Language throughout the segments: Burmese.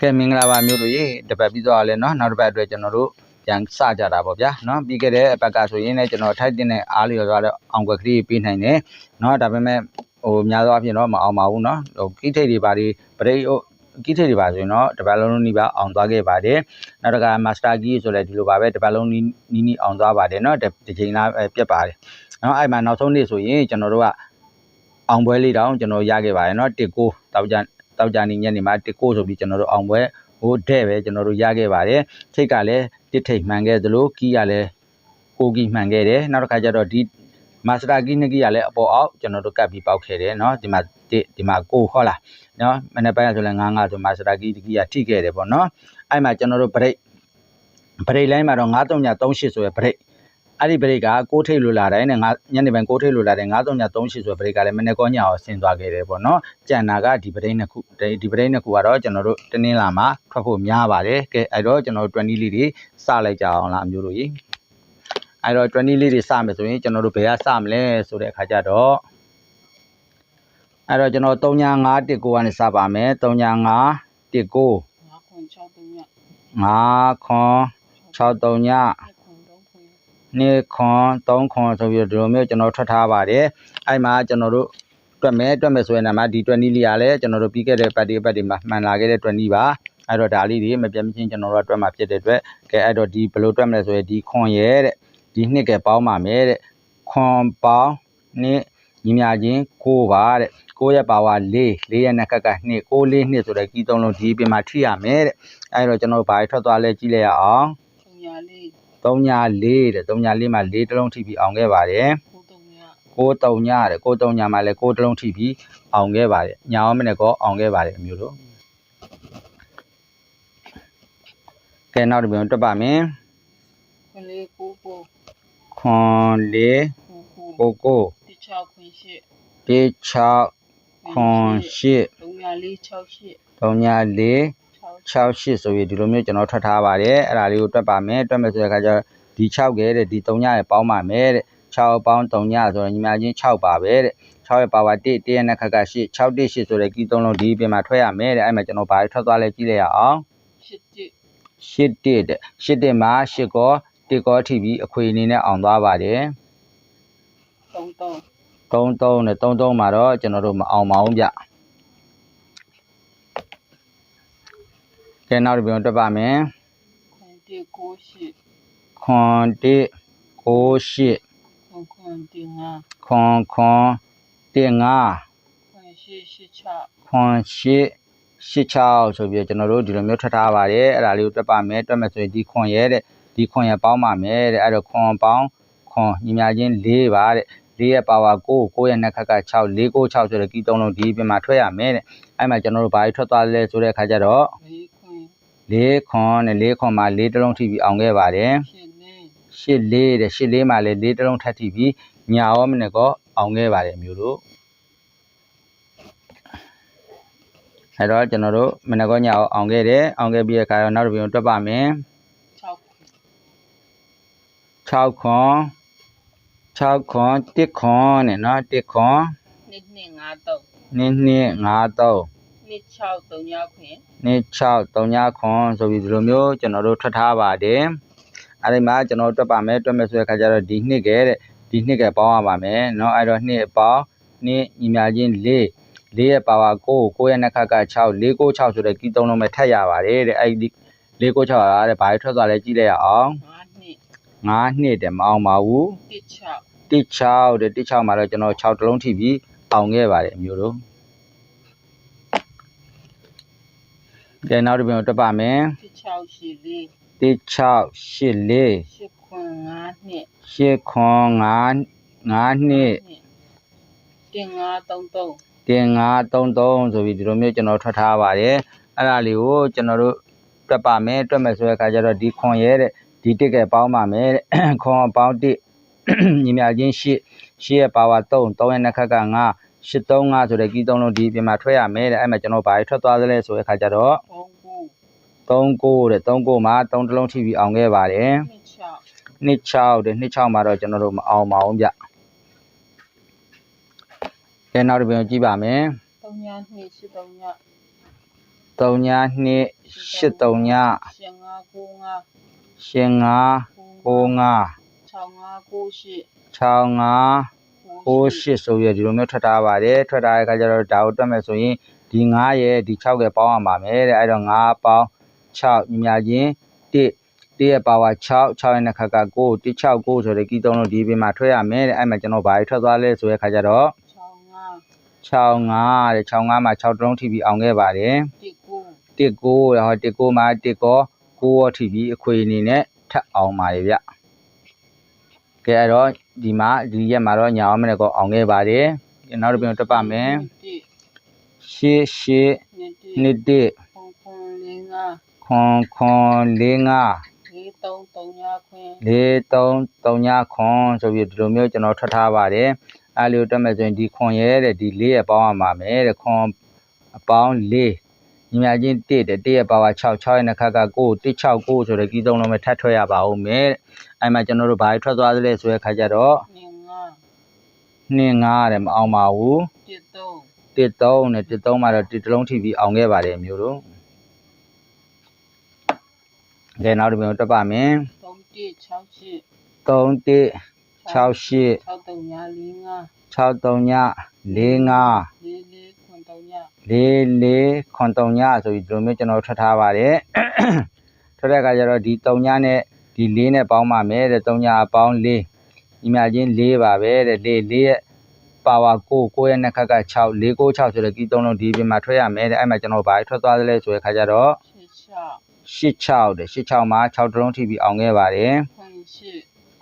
ကဲမင်္ဂလာပါမျိုးတို့ရေတပတ်ပြီးတော့လဲเนาะနောက်တစ်ပတ်အတွက်ကျွန်တော်တို့ပြန်စကြတာပေါ့ဗျာเนาะပြီးခဲ့တဲ့အပတ်ကဆိုရင်လည်းကျွန်တော်ထိုက်တင်တဲ့အားလျော်သွားတဲ့အောင်ကွက်ကလေးပေးနိုင်တယ်เนาะဒါပေမဲ့ဟိုများသောအားဖြင့်တော့မအောင်ပါဘူးเนาะဟိုကိထိတ်တွေပါတွေပရိဟိုကိထိတ်တွေပါဆိုရင်တော့တပတ်လုံးနီးပါအောင်သွားခဲ့ပါတယ်နောက်တစ်ခါမာစတာကီဆိုလည်းဒီလိုပါပဲတပတ်လုံးနီးနီးနီးအောင်သွားပါတယ်เนาะဒီချိန်လားပြက်ပါတယ်เนาะအဲ့မှာနောက်ဆုံးနေ့ဆိုရင်ကျွန်တော်တို့ကအောင်ပွဲလေးတောင်ကျွန်တော်ရခဲ့ပါတယ်เนาะ1 9တောက်ကြ တောက်ကြနေညနေမှာ1 9ဆိုပြီးကျွန်တော်တို့အောင်ပွဲဟိုတဲ့ပဲကျွန်တော်တို့ရခဲ့ပါတယ်ထိတ်ကလည်းတစ်ထိတ်မှန်ခဲ့သလိုကီးကလည်းကိုကီမှန်ခဲ့တယ်နောက်တစ်ခါကျတော့ဒီမာစတာကီးနကီးကလည်းအပေါ်အောက်ကျွန်တော်တို့ကတ်ပြီးပေါက်ခဲ့တယ်เนาะဒီမှာတစ်ဒီမှာကိုဟုတ်လားเนาะမနေ့ပိုင်းကဆိုလည်း9 9ဆိုမာစတာကီးတကီးကထိခဲ့တယ်ပေါ့เนาะအဲ့မှာကျွန်တော်တို့ break break line မှာတော့9338ဆိုရယ် break အဲ့ဒီ break က6ထိပ်လိုလာတိုင်းနဲ့ငါညနေပိုင်း6ထိပ်လိုလာတိုင်း9338ဆိုရယ် break ကလည်းမနေ့ကောညအောင်ဆင်းသွားခဲ့တယ်ပေါ့နော်ကြံနာကဒီ break နှစ်ခုဒီ break နှစ်ခုကတော့ကျွန်တော်တို့တင်းင်းလာမှာထွက်ဖို့များပါတယ်ကဲအဲ့တော့ကျွန်တော်တို့20လေးတွေစလိုက်ကြအောင်လားအမျိုးတို့ကြီးအဲ့တော့20လေးတွေစမယ်ဆိုရင်ကျွန်တော်တို့ဘယ်ကစမလဲဆိုတဲ့အခါကျတော့အဲ့တော့ကျွန်တော်3919ကနေစပါမယ်3919ငါခွန်6တုံးရ5ခွန်639ညနှစ်ခွန်3ခွန် 2ခွန်3ခွန်ဆိုပြီးတော့ဒီလိုမျိုးကျွန်တော်ထွက်ထားပါတယ်အဲ့မှာကျွန်တော်တို့တွက်မယ်တွက်မယ်ဆိုရင်လည်းဒီ20လေးရလဲကျွန်တော်တို့ပြီးခဲ့တဲ့ပတ်တီပတ်တီမှာမှန်လာခဲ့တဲ့20ပါအဲ့တော့ဒါလေးတွေမပြတ်မချင်းကျွန်တော်တို့ကတွက်မှာဖြစ်တဲ့အတွက်ကဲအဲ့တော့ဒီဘယ်လိုတွက်မလဲဆိုရင်ဒီခွန်ရဲ့တဲ့ဒီနှစ်ကပေါင်းပါမယ်တဲ့ခွန်ပေါင်းနှစ်ညီမချင်း6ပါတဲ့6ရဲ့ပါဝါ4 4ရဲ့နှစ်ခက်က2 6 4နှစ်ဆိုတဲ့ကြီးသုံးလုံးဒီပြင်မှာထိရမယ်တဲ့အဲ့တော့ကျွန်တော်တို့ဘာထွက်သွားလဲကြည့်လိုက်ရအောင်3ညာလေး 3ညာ4တဲ့3ညာ4မှာ4တလုံးထိပြီးအောင်ခဲ့ပါတယ်9တုံးရ6 3ညာတဲ့6 3ညာမှာလည်း6တလုံးထိပြီးအောင်ခဲ့ပါတယ်ညာအောင်မနဲ့ကောအောင်ခဲ့ပါတယ်အမျိုးတို့ကဲနောက်တစ်ပြန်တွက်ပါမယ်ခွန်လေး9ပို့ခွန်လေး9ကိုကိုကို16ခွန်8တေ6ခွန်8 3ညာလေး6 8 3ညာ4 6 6 8ဆိုပြီးဒီလိုမျိုးကျွန်တော်ထွက်ထားပါတယ်အဲ့ဒါလေးကိုတွက်ပါမယ်တွက်မယ်ဆိုတဲ့အခါကျတော့ဒီ6ကဲတဲ့ဒီ3ညရဲ့ပေါင်းပါမယ်တဲ့6ပေါင်း3ညဆိုတော့ညီမချင်း6ပါပဲတဲ့6ရဲ့ပါဝါ1 1ရဲ့နဲ့ခက်က8 6 1 8ဆိုတဲ့ကီးသုံးလုံးဒီပြင်မှာထွက်ရမယ်တဲ့အဲ့မှာကျွန်တော်ဘာထွက်သွားလဲကြည့်လိုက်ရအောင်8 8 1တဲ့8 1မှာ8ကော1ကောထိပြီးအခွေအနေနဲ့အောင်သွားပါတယ်3တုံး3 3နဲ့3 3မှာတော့ကျွန်တော်တို့မအောင်ပါဘူးဗျ ကဲနောက်တစ်ပြန်တွက်ပါမယ်ခွန်1 9 8ခွန်1 9 8ခွန်ခွန်1 5ခွန်ခွန်တင်ငါခွန်8 8ခွန်ရှစ်ရှစ်ချောက်ဆိုပြီးတော့ကျွန်တော်တို့ဒီလိုမျိုးထွက်ထားပါတယ်အဲ့ဒါလေးကိုတွက်ပါမယ်တွက်မယ်ဆိုရင်ဒီခွန်ရဲတဲ့ဒီခွန်ရဲပေါင်းပါမယ်တဲ့အဲ့တော့ခွန်ပေါင်းခွန်ညီမချင်း၄ပါတဲ့၄ရဲ့ပါဝါ9 9ရဲ့နှစ်ခက်က6 4 9 6ဆိုတဲ့ကီးသုံးလုံးဒီပြင်မှာထွက်ရမယ်တဲ့အဲ့မှာကျွန်တော်တို့ဘာကြီးထွက်သွားလဲဆိုတဲ့အခါကျတော့6ခွန် ၄ခွန်နဲ့၄ခွန်မှာ၄တလုံးထိပြီးအောင်ခဲ့ပါတယ်8လေးရှစ်လေးတဲ့ရှစ်လေးမှာလည်း၄တလုံးထပ်ထိပြီးညာရောမနဲ့ကောအောင်ခဲ့ပါတယ်မျိုးတို့အဲ့တော့ကျွန်တော်တို့မနက်ကောညအောင်အောင်ခဲ့တယ်အောင်ခဲ့ပြီးတဲ့အခါတော့နောက်တစ်ပြန်တွက်ပါမယ်6ခွန်6ခွန်6ခွန်1ခွန်နဲ့နော်1ခွန်နှစ်နှစ်5တုံး2 2 5 3နှစ်6 3ညာခွင်2 6 3 ညခွန်ဆိုပြီးဒီလိုမျိုးကျွန်တော်တို့ထွက်ထားပါတယ်အဲ့ဒီမှာကျွန်တော်တွက်ပါမယ်တွက်မယ်ဆိုတဲ့အခါကျတော့ဒီနှစ်ကဲတဲ့ဒီနှစ်ကပေါင်းရပါမယ်เนาะအဲ့တော့နှစ်ပေါင်းနှစ်ညီမချင်း4 4ရဲ့ပါဝါ9 9ရဲ့နှစ်ခက်က6 4 9 6ဆိုတဲ့ကီးသုံးလုံးပဲထပ်ရပါတယ်တဲ့အဲ့ဒီ4 9 6ရတဲ့ဘာတွေထွက်သွားလဲကြည့်လိုက်ရအောင် 5နှစ် 9နှစ်တဲ့မအောင်ပါဘူး 1 6 16တဲ့16မှာတော့ကျွန်တော်6တလုံးထိပြီးအောင်ခဲ့ပါတယ်အမျိုးတို့ ကဲနောက်တစ်ပြန်တွက်ပါမယ်16ရှိလေး16 84 8ခွန်5နှစ်8ခွန်5 5နှစ်တင်5 3 3တင်533ဆိုပြီးဒီလိုမျိုးကျွန်တော်ထွက်ထားပါတယ်အဲ့ဒါလေးကိုကျွန်တော်တို့တွက်ပါမယ်တွက်မယ်ဆိုတဲ့အခါကျတော့ဒီခွန်ရဲတဲ့ဒီတစ်ကဲပေါင်းပါမယ်တဲ့ခွန်ပေါင်းတစ်ညီမချင်း8 8ရဲ့ပါဝါ3 3ရဲ့နှစ်ခက်က9 835ဆိုတဲ့ကီးသုံးလုံးဒီပြင်မှာထွက်ရမယ်တဲ့အဲ့မှာကျွန်တော်ဘာတွေထွက်သွားသလဲဆိုတဲ့အခါကျတော့3 9 39တဲ့39မှာ3တလုံးထိပြီးအောင်ခဲ့ပါတယ်2 6 26တဲ့26မှာတော့ကျွန်တော်တို့မအောင်ပါဘူးဗျကဲနောက်တစ်ပြန်ကြည့်ပါမယ်3ညာ2 8 3ညာ3ည2 8 3ညရှင်ငါကိုငါရှ င်5ကိုငါ9 6ငါကိုရှိ6 5 6 8ဆိုပြီးဒီလိုမျိုးထွက်ထားပါတယ်ထွက်ထားတဲ့အခါကျတော့ဒါကိုတွက်မယ်ဆိုရင်ဒီ9ရဲ့ဒီ6ရဲ့ပေါင်းရမှာမယ်တဲ့အဲ့တော့9ပေါင်း6ညီမချင်း1 1ရဲ့ပါဝါ6 6ရဲ့နှစ်ခါက9 1 6 9ဆိုတဲ့ကီးသုံးလို့ဒီပြင်မှာထွက်ရမယ်တဲ့အဲ့မှာကျွန်တော်ဘာတွေထွက်သွားလဲဆိုတဲ့အခါကျတော့6ငါ65တဲ့65မှာ6တုံးထိပြီးအောင်ခဲ့ပါတယ်တိကိုတစ်ကိုဟောတစ်ကိုမှာတစ်ကောကိုရောထိပြီးအခွေအနေနဲ့ထပ်အောင်ပါလေဗျ ကဲအဲ့တော့ဒီမှာဒီရက်မှာတော့ညာအောင်မနဲ့ကောအောင်ခဲ့ပါတယ်ကဲနောက်တစ်ပြန်တက်ပါမယ်တိရှေ့ရှေ့နှစ်တိနှစ်တစ်ခွန်ခွန်လေးငါခွန်ခွန်လေးငါလေးသုံးသုံးညာခွင်လေးသုံးသုံးညခွန်ဆိုပြီးဒီလိုမျိုးကျွန်တော်ထွက်ထားပါတယ်အဲ့လိုတက်မယ်ဆိုရင်ဒီခွန်ရဲတဲ့ဒီလေးရပေါင်းရမှာမယ်တဲ့ခွန်အပေါင်းလေး ညီမချင်း1တဲ့1ရဲ့ပါဝါ6 6ရဲ့နှစ်ခါက9 169ဆိုတဲ့ကီးသုံးလုံးပဲထပ်ထွက်ရပါဦးမယ်တဲ့အဲ့မှာကျွန်တော်တို့ဘာတွေထွက်သွားသလဲဆိုတဲ့ခါကျတော့နေငါ2 5တဲ့မအောင်ပါဘူးတိသုံး1 3နဲ့1 3မှာတော့1တစ်လုံးထိပြီးအောင်ခဲ့ပါတယ်မျိုးတို့ကဲနောက်တစ်ပြန်တက်ပါမယ်သုံးတိ6ရှိ3 1 68 6သုံးညာလေးငါ6 3ည4 5လေးလေးခွန်သုံးညာလေးလေးခွန်တုံညဆိုပြီးဒီလိုမျိုးကျွန်တော်ထွက်ထားပါတယ်ထွက်တဲ့အခါကျတော့ဒီတုံညနဲ့ဒီလေးနဲ့ပေါင်းပါမယ်တဲ့တုံညအပေါင်းလေးညီမချင်းလေးပါပဲတဲ့လေးလေးရဲ့ပါဝါ9 9ရဲ့နှစ်ခက်က6 4 9 6ဆိုတဲ့ကီးသုံးလုံးဒီပြင်မှာထွက်ရမယ်တဲ့အဲ့မှာကျွန်တော်ဘာထွက်သွားသလဲဆိုတဲ့အခါကျတော့ရှစ်ချောက်86တဲ့86မှာ6တလုံးထိပြီးအောင်ခဲ့ပါတယ်ခွန်ရှိ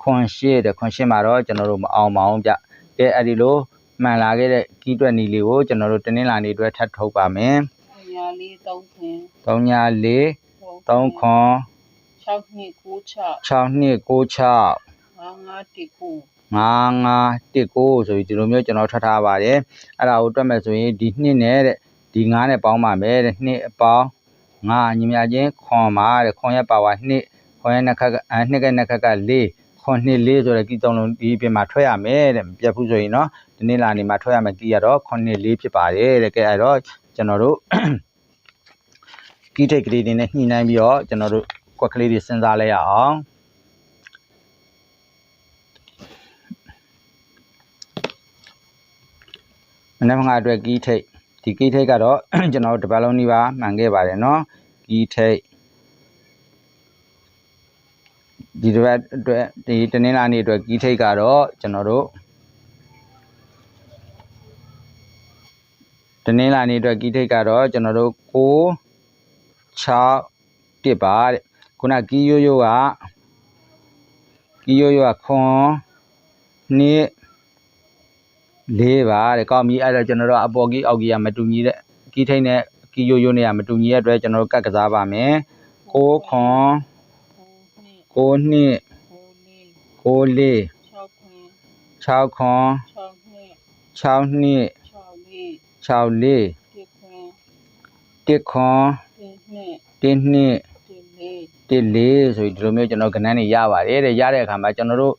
ခွန်ရှစ်တဲ့ခွန်ရှစ်မှာတော့ကျွန်တော်တို့မအောင်ပါအောင်ဗျကဲအဲ့ဒီလို မှန်လာခဲ့တဲ့ကီးတွက်နီလေးကိုကျွန်တော်တို့တင်းနှင်းလာနေအတွက်ထပ်ထုတ်ပါမယ်ညာလေးသုံးခွင်3ည4 3ခွန်6နှစ်9 6 6နှစ်6 6ငါငါတိကို5 5 1 9ဆိုပြီးဒီလိုမျိုးကျွန်တော်ထွက်ထားပါတယ်အဲ့ဒါကိုတွက်မယ်ဆိုရင်ဒီနှစ်နဲ့တဲ့ဒီ9နဲ့ပေါင်းပါမယ်တဲ့နှစ်အပေါင်း9ညီမချင်းခွန်ပါတဲ့ခွန်ရဲ့ပါဝါနှစ်ခွန်ရဲ့နှစ်ခက်ကအဲနှစ်ကနှစ်ခက်က4 ခွန်နှစ်4ဆိုတဲ့ကီးသုံးလုံးဒီပြင်မှာထွက်ရမယ်တဲ့မပြတ်ဘူးဆိုရင်တော့ဒီနေ့လာနေမှာထွက်ရမယ်ကီးရတော့ခွန်နှစ်4ဖြစ်ပါတယ်တဲ့ကဲအဲ့တော့ကျွန်တော်တို့ ကီးထိတ်ကလေးတွေနဲ့ညှိနှိုင်းပြီးတော့ကျွန်တော်တို့ကွက်ကလေးတွေစဉ်းစားလဲရအောင် မနက်ဖြန်အတွက်ကီးထိတ်ဒီကီးထိတ်ကတော့ ကျွန်တော်တို့တစ်ပတ်လုံးနှီးပါမှန်ခဲ့ပါတယ်เนาะကီးထိတ် ဒီတစ်ပတ်အတွက်ဒီတနင်္လာနေ့အတွက်ကီးထိတ်ကတော့ကျွန်တော်တို့တနင်္လာနေ့အတွက်ကီးထိတ်ကတော့ကျွန်တော်တို့6 6တစ်ပါတဲ့ခုနကီးရိုးရိုးကကီးရိုးရိုးကခွန်နှစ်လေးပါတဲ့ကောင်းပြီအဲ့တော့ကျွန်တော်တို့အပေါ်ကြီးအောက်ကြီးကမတူညီတဲ့ကီးထိန်နဲ့ကီးရိုးရိုးနဲ့ကမတူညီတဲ့အတွက်ကျွန်တော်တို့ကတ်ကစားပါမယ်6ခွန် 9နှစ် 9နှစ် 9 9လေး 6ခွင် 6ခွန် 6နှစ် 6နှစ် 6လေး 6လေး တိခွင် 1ခွန် 1နှစ် 1နှစ် တိလေး 1လေးဆိုပြီးဒီလိုမျိုးကျွန်တော်ကဏ္ဍနေရပါတယ်တဲ့ရတဲ့အခါမှာကျွန်တော်တို့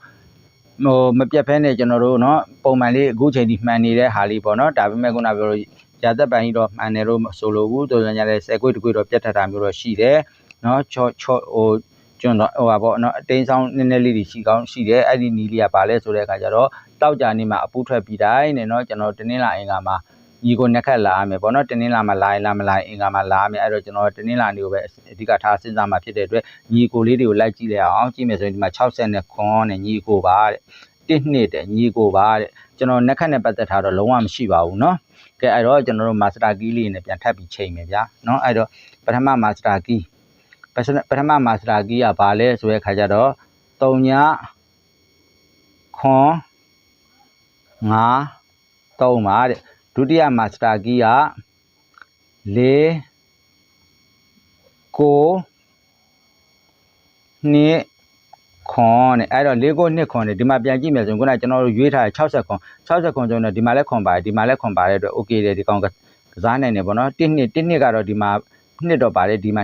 ဟိုမပြတ်ဖဲနဲ့ကျွန်တော်တို့เนาะပုံမှန်လေးအခုချိန်ဒီမှန်နေတဲ့ဟာလေးပေါ့เนาะဒါပေမဲ့ခုနပြောလို့ရာသက်ပိုင်းကြီးတော့မှန်တယ်လို့မဆိုလိုဘူးတော်တော်ညာတဲ့ဆယ်ခွေးတစ်ခွေးတော့ပြတ်ထတာမျိုးတော့ရှိတယ်เนาะချော့ချော့ဟို ကျွန်တော်ဟိုပါပေါ့เนาะအတိန်ဆောင်နည်းနည်းလေးတွေရှိကောင်းရှိတယ်အဲ့ဒီနီးလေးကပါလဲဆိုတဲ့အခါကျတော့တောက်ကြနေမှာအပူထွက်ပြီးတိုင်းနဲ့เนาะကျွန်တော်တင်းင်းလာအင်္ဂါမှာညီကိုနှစ်ခက်လာရမယ်ပေါ့နော်တင်းင်းလာမှာလာရင်လာမလာရင်အင်္ဂါမှာလာရမယ်အဲ့တော့ကျွန်တော်တင်းင်းလာနေကိုပဲအဓိကထားစဉ်းစားမှာဖြစ်တဲ့အတွက်ညီကိုလေးတွေကိုလိုက်ကြည့်လိုက်အောင်ကြည့်မယ်ဆိုရင်ဒီမှာ60နဲ့ခွန်နဲ့ညီကိုပါတဲ့တစ်နှစ်တဲ့ညီကိုပါတဲ့ကျွန်တော်နှစ်ခက်နဲ့ပတ်သက်ထားတော့လုံးဝမရှိပါဘူးเนาะကဲအဲ့တော့ကျွန်တော်တို့မာစတာကီးလေးနဲ့ပြန်ထပ်ပြီးချိန်မယ်ဗျာเนาะအဲ့တော့ပထမမာစတာကီး ပထမမာစတာကီးကဘာလဲဆိုတဲ့ခါကျတော့3ညခွန်5 3ပါတဲ့ဒုတိယမာစတာကီးက၄ကိုနှစ်ခွန်တဲ့အဲ့တော့၄ကိုနှစ်ခွန်တဲ့ဒီမှာပြန်ကြည့်မယ်ဆိုရင်ခုနကကျွန်တော်တို့ရွေးထားတဲ့60ခွန်60ခွန်ဆိုရင်တော့ဒီမှာလည်းခွန်ပါတယ်ဒီမှာလည်းခွန်ပါတဲ့အတွက် okay တယ်ဒီကောင်ကစားနိုင်တယ်ပေါ့နော်1နှစ်1နှစ်ကတော့ဒီမှာနှစ်တော့ပါတယ်ဒီမှာ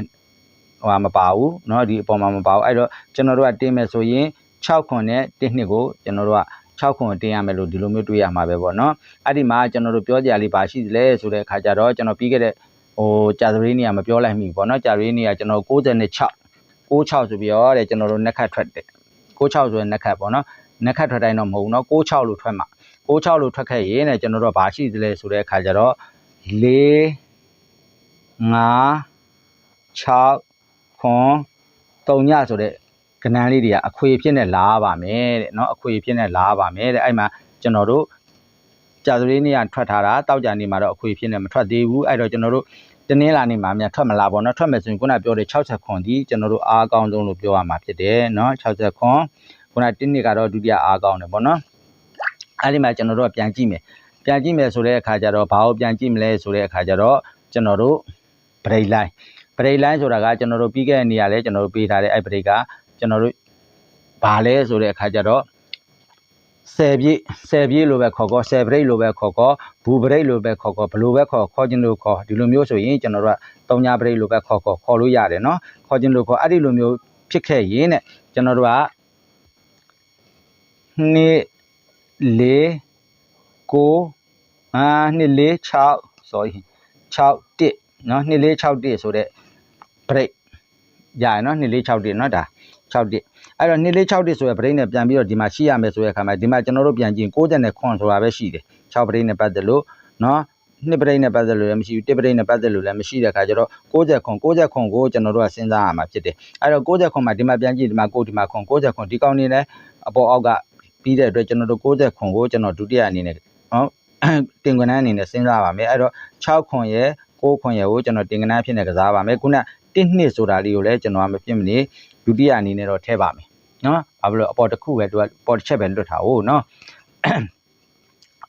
ဟိုဟာမပါဘူးเนาะဒီအပေါ်မှာမပါဘူးအဲ့တော့ကျွန်တော်တို့ကတင်းမယ်ဆိုရင်6ခွန်နဲ့1နှစ်ကိုကျွန်တော်တို့က6ခွန်တင်ရမယ်လို့ဒီလိုမျိုးတွေးရမှာပဲပေါ့နော် အဲ့ဒီမှာကျွန်တော်တို့ပြောကြရလေးပါရှိသလဲဆိုတဲ့အခါကျတော့ကျွန်တော်ပြီးခဲ့တဲ့ ဟိုကြာသပတေးနေ့ကမပြောလိုက်မိဘူးပေါ့နော်ကြာသပတေးနေ့ကကျွန်တော်96 96ဆိုပြီးတော့တဲ့ကျွန်တော်တို့နက်ခတ်ထွက်တယ်96ဆိုရင်နက်ခတ်ပေါ့နော်နက်ခတ်ထွက်တိုင်းတော့မဟုတ်ဘူးနော်96လို့ထွက်မှာ96လို့ထွက်ခဲ့ရင်တဲ့ကျွန်တော်တို့ကဘာရှိသလဲဆိုတဲ့အခါကျတော့4 5 6ခွန် 3ညဆိုတဲ့ကဏ္ဍလေးတွေကအခွေဖြစ်နေလာပါမယ်တဲ့เนาะအခွေဖြစ်နေလာပါမယ်တဲ့အဲ့မှာကျွန်တော်တို့ကြာသပတေးနေ့ကထွက်ထားတာတောက်ကြနေ့မှာတော့အခွေဖြစ်နေမထွက်သေးဘူးအဲ့တော့ကျွန်တော်တို့တနင်္လာနေ့မှာမြန်ထွက်မလာပေါ့เนาะထွက်မယ်ဆိုရင်ခုနပြောတဲ့60ခွန်ဒီကျွန်တော်တို့အားအကောင်းဆုံးလို့ပြောရမှာဖြစ်တယ်เนาะ60ခွန်ခုနတင်းနှစ်ကတော့ဒုတိယအားကောင်းတယ်ပေါ့เนาะအဲ့ဒီမှာကျွန်တော်တို့ကပြန်ကြည့်မယ်ပြန်ကြည့်မယ်ဆိုတဲ့အခါကျတော့ဘာကိုပြန်ကြည့်မလဲဆိုတဲ့အခါကျတော့ကျွန်တော်တို့ break line break line ဆိုတာကကျွန်တော်တို့ပြီးခဲ့တဲ့နေရာလဲကျွန်တော်တို့ပေးထားတဲ့အဲ့ break ကကျွန်တော်တို့ဘာလဲဆိုတဲ့အခါကျတော့10ပြည့်10ပြည့်လို့ပဲခေါ်ခေါ်10 break လို့ပဲခေါ်ခေါ်ဘူ break လို့ပဲခေါ်ခေါ်ဘလို့ပဲခေါ်ခေါ်ခြင်းလို့ခေါ်ဒီလိုမျိုးဆိုရင်ကျွန်တော်တို့က3ညာ break လို့ပဲခေါ်ခေါ်ခေါ်လို့ရတယ်เนาะခေါ်ခြင်းလို့ခေါ်အဲ့ဒီလိုမျိုးဖြစ်ခဲ့ရင်တဲ့ကျွန်တော်တို့ကနှစ်လေးကိုအာနှစ်လေး6 sorry 6တစ်เนาะနှစ်လေး6တ ရိတ်ရရနော်246တိနော်ဒါ6တိအဲ့တော့246တိဆိုရယ်ပရိတ်နဲ့ပြန်ပြီးတော့ဒီမှာရှိရမယ်ဆိုရယ်အခါမှာဒီမှာကျွန်တော်တို့ပြန်ကြည့်69ဆိုတာပဲရှိတယ်6ပရိတ်နဲ့ပတ်သက်လို့နော်နှစ်ပရိတ်နဲ့ပတ်သက်လို့လည်းမရှိဘူးတစ်ပရိတ်နဲ့ပတ်သက်လို့လည်းမရှိတဲ့အခါကျတော့60ခွန်60ခွန်ကိုကျွန်တော်တို့ကစဉ်းစားရမှာဖြစ်တယ်အဲ့တော့60ခွန်မှာဒီမှာပြန်ကြည့်ဒီမှာကိုဒီမှာခွန်60ခွန်ဒီကောင်းနေလဲအပေါ်အောက်ကပြီးတဲ့အတွက်ကျွန်တော်တို့60ခွန်ကိုကျွန်တော်ဒုတိယအနေနဲ့နော်တင်ကနန်းအနေနဲ့စဉ်းစားပါမယ်အဲ့တော့6ခွန်ရဲ့9ခွန်ရဲ့ကိုကျွန်တော်တင်ကနန်းဖြစ်နေကစားပါမယ်ခုန တစ်နှစ်ဆိုတာလေးကိုလည်းကျွန်တော်ကမဖြစ်မနေဒုတိယအနေနဲ့တော့ထည့်ပါမယ်နော်ဘာဖြစ်လို့အပေါ်တစ်ခုပဲသူကပေါ်တစ်ချက်ပဲလွတ်ထားဟုတ်နော်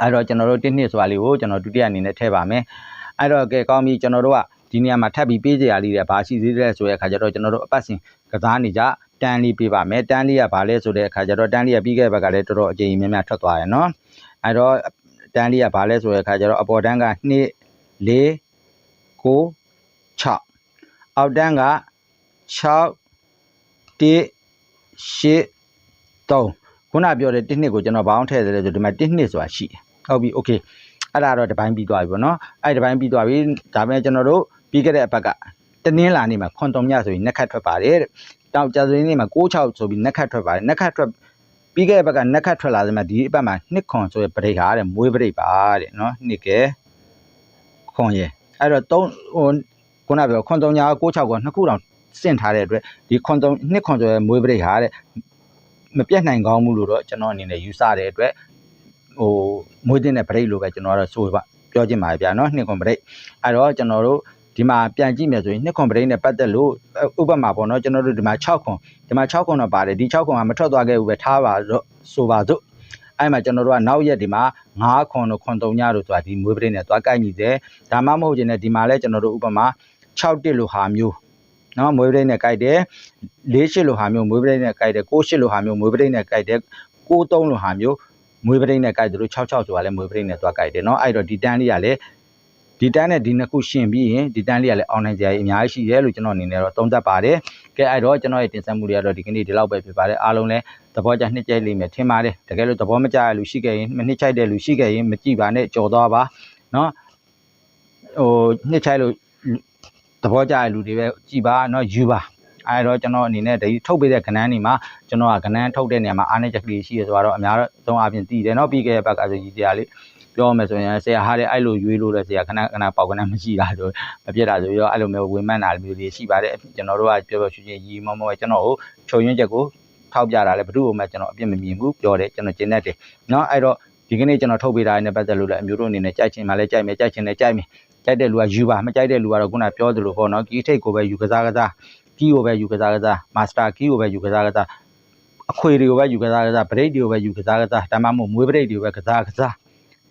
အဲ့တော့ကျွန်တော်တို့တစ်နှစ်ဆိုတာလေးကိုကျွန်တော်ဒုတိယအနေနဲ့ထည့်ပါမယ်အဲ့တော့ကဲကောင်းပြီကျွန်တော်တို့ကဒီနေရာမှာထပ်ပြီးပေးကြရလေးတဲ့ဘာရှိသေးလဲဆိုတဲ့အခါကျတော့ကျွန်တော်တို့အပတ်စဉ်ကစားနေကြတန်းလေးပေးပါမယ်တန်းလေးကဘာလဲဆိုတဲ့အခါကျတော့တန်းလေးကပြီးခဲ့ဘက်ကလည်းတော်တော်အကြိမ်များများထွက်သွားရယ်နော်အဲ့တော့တန်းလေးကဘာလဲဆိုတဲ့အခါကျတော့အပေါ်တန်းက2 4 9 6 အောက်တန်းက6 1 8 3ခုနပြောတဲ့1နှစ်ကိုကျွန်တော်ဘောင်းထည့်တယ်ဆိုဒီမှာ1နှစ်ဆိုတာရှိတယ်ဟုတ်ပြီ okay အဲ့ဒါတော့ဒီပိုင်းပြီးသွားပြီပေါ့နော်အဲ့ဒီပိုင်းပြီးသွားပြီဒါပေမဲ့ကျွန်တော်တို့ပြီးခဲ့တဲ့အပတ်ကတနင်္လာနေ့မှာခွန်တုံညဆိုပြီးနှက်ခတ်ထွက်ပါတယ်တောင်ကြာစရင်းနေ့မှာ66ဆိုပြီးနှက်ခတ်ထွက်ပါတယ်နှက်ခတ်ထွက်ပြီးခဲ့တဲ့ဘက်ကနှက်ခတ်ထွက်လာစမှာဒီအပတ်မှာနှစ်ခွန်ဆိုရယ်ပရိတ်ဟာတဲ့မွေးပရိတ်ပါတဲ့နော်နှစ်ကဲခွန်ရယ်အဲ့တော့3ဟို ခုနပြောခွန်တုံညာ66ကနှစ်ခုတောင်စင့်ထားတဲ့အတွက်ဒီခွန်တုံနှစ်ခွန်ဆိုရမွေးပရိတ်ဟာတဲ့မပြတ်နိုင်ကောင်းဘူးလို့တော့ကျွန်တော်အနေနဲ့ယူဆတဲ့အတွက်ဟိုမွေးတင်တဲ့ break လို့ပဲကျွန်တော်ကတော့ဆိုပါပြောချင်ပါတယ်ဗျာနော်နှစ်ခွန် break အဲ့တော့ကျွန်တော်တို့ဒီမှာပြန်ကြည့်မယ်ဆိုရင်နှစ်ခွန် break နဲ့ပတ်သက်လို့ဥပမာပေါ့နော်ကျွန်တော်တို့ဒီမှာ6ခွန်ဒီမှာ6ခွန်တော့ပါတယ်ဒီ6ခွန်ကမထွက်သွားခဲ့ဘူးပဲထားပါတော့ဆိုပါစို့အဲ့မှာကျွန်တော်တို့ကနောက်ရက်ဒီမှာ9ခွန်တို့ခွန်3ညတို့ဆိုတာဒီမွေးပရိနဲ့သွားကိုက်မိတယ်ဒါမှမဟုတ်ခြင်းနဲ့ဒီမှာလဲကျွန်တော်တို့ဥပမာ 6တစ်လို့ဟာမျိုးနော်မွေးပရိနဲ့ကိုက်တယ်၄ရှစ်လို့ဟာမျိုးမွေးပရိနဲ့ကိုက်တယ်9ရှစ်လို့ဟာမျိုးမွေးပရိနဲ့ကိုက်တယ်9 3လို့ဟာမျိုးမွေးပရိနဲ့ကိုက်တယ်လို့66ဆိုတာလဲမွေးပရိနဲ့သွားကိုက်တယ်နော်အဲ့တော့ဒီတန်းလေးကလည်းဒီတန်းနဲ့ဒီနှစ်ခုရှင်းပြီးရင်ဒီတန်းလေးကလည်းအောင်နိုင်ကြရအများကြီးရှိတယ်လို့ကျွန်တော်အနေနဲ့တော့သုံးသပ်ပါတယ်။ကဲအဲ့တော့ကျွန်တော်ရဲ့တင်ဆက်မှုတွေကတော့ဒီကနေ့ဒီလောက်ပဲဖြစ်ပါတယ်။အားလုံးလည်းသဘောကျနှစ်ကြိုက်လိမ့်မယ်ထင်ပါတယ်။တကယ်လို့သဘောမကျရလူရှိခဲ့ရင်မနှစ်ချိုက်တဲ့လူရှိခဲ့ရင်မကြည့်ပါနဲ့ကြော်သွားပါနော်။ဟိုနှစ်ချိုက်လို့ သဘောကျရလူတွေပဲကြည်ပါနော်ယူပါ။အဲတော့ကျွန်တော်အနေနဲ့ဒီထုတ်ပေးတဲ့ကဏ္ဍနေမှာကျွန်တော်ကကဏ္ဍထုတ်တဲ့နေရာမှာအားနည်းချက်ကလေးရှိရဆိုတော့အများဆုံးအပြင်တည်တယ်เนาะပြီးခဲ့တဲ့ဘက်ကဆိုကြီးတရားလေးပြောမယ်ဆိုရင်ဆရာဟာတဲ့အဲ့လိုရွေးလို့လဲဆရာခဏခဏပေါက်ကဏမရှိတာဆိုမပြတ်တာဆိုရောအဲ့လိုမျိုးဝင်မှန်းတာမျိုးတွေရှိပါတယ်ကျွန်တော်တို့ကပြောပြောရွှေချင်းရီမောမောကျွန်တော်ကိုချုပ်ရင်းချက်ကိုထောက်ပြတာလဲဘယ်သူ့ကိုမှကျွန်တော်အပြစ်မမြင်ဘူးပြောတယ်ကျွန်တော်ကျင်တတ်တယ်เนาะအဲ့တော့ဒီကနေ့ကျွန်တော်ထုတ်ပေးတာနဲ့ပတ်သက်လို့လည်းအမျိုးတို့အနေနဲ့ကြိုက်ချင်မှလည်းကြိုက်မယ်ကြိုက်ချင်လည်းကြိုက်မယ် ကြိုက်တဲ့လူကယူပါမကြိုက်တဲ့လူကတော့ခုနပြောသလိုပေါ့နော်ကီးထိတ်ကိုပဲယူကစားကစားကီးကိုပဲယူကစားကစားမာစတာကီးကိုပဲယူကစားကစားအခွေတွေကိုပဲယူကစားကစားဘရိတ်တွေကိုပဲယူကစားကစားဒါမှမဟုတ်မွေးဘရိတ်တွေကိုပဲကစားကစား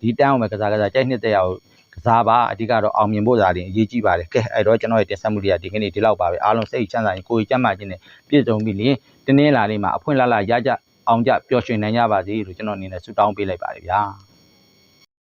ဒီတန်းကိုပဲကစားကစားကြိုက်နှစ်တဲ့ရအောင်ကစားပါအဓိကတော့အောင်မြင်ဖို့သာတင်အရေးကြီးပါတယ်ကဲအဲ့တော့ကျွန်တော်ရဲ့တင်ဆက်မှုတွေကဒီကနေ့ဒီလောက်ပါပဲအားလုံးစိတ်ချမ်းသာရင်ကိုယ်ကြမ်းမှခြင်းနဲ့ပြည့်စုံပြီလင်တင်းင်းလာလေးမှာအဖွင့်လာလာရကြအောင်ကြပျော်ရွှင်နိုင်ကြပါစေလို့ကျွန်တော်အနေနဲ့ဆုတောင်းပေးလိုက်ပါတယ်ဗျာ